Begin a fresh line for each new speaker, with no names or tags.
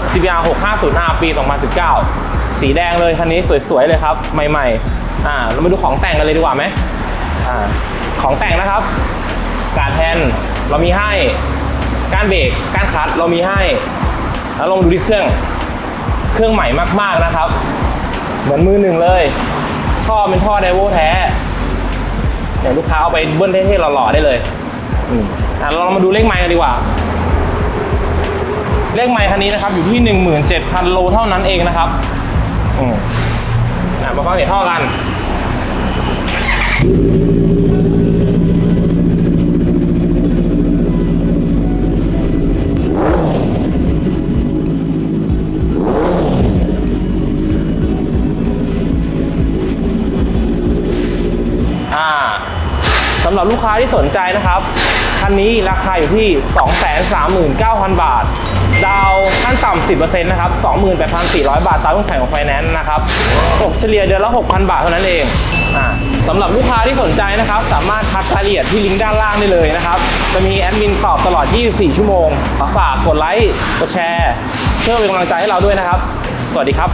ถ CBR 650R ปี 2019 สีแดงเลยคันนี้สวยๆเลยครับ ใหม่ๆ อ่า เรามาดูของแต่งกันเลยดีกว่าไหมอ่า ของแต่งนะครับ การแทนเรามีให้ การเบรก การคัตเรามีให้ แล้วลองดูที่เครื่อง เครื่องใหม่มากๆนะครับ เหมือนมือหนึ่งเลย ท่อเป็นท่อไดโวแท้เดี๋ยวลูกค้าเอาไปเบิ้ลเท่ๆหล่อๆได้เลยอืมอะเราลองมาดูเลขไมล์กันดีกว่า เลขไมล์คันนี้นะครับอยู่ที่ 17,000 โลเท่านั้นเองนะครับอืมอะมาฟังเสียงท่อกันอ่าสำหรับลูกค้าที่สนใจนะครับ คันนี้ราคาอยู่ที่ 239,000 บาท ดาวน์ขั้นต่ำ 10%นะครับ 28,400 บาทตามเงื่อนไขของไฟแนนซ์นะครับตกเฉลี่ยเดือนละ 6,000 บาทเท่านั้นเองอ่าสำหรับลูกค้าที่สนใจนะครับ สามารถทักรายละเอียดที่ลิงก์ด้านล่างได้เลยนะครับ จะมีแอดมินตอบตลอด 24 ชั่วโมงฝากกดไลค์ กดแชร์ เพื่อเป็นกำลังใจให้เราด้วยนะครับ สวัสดีครับ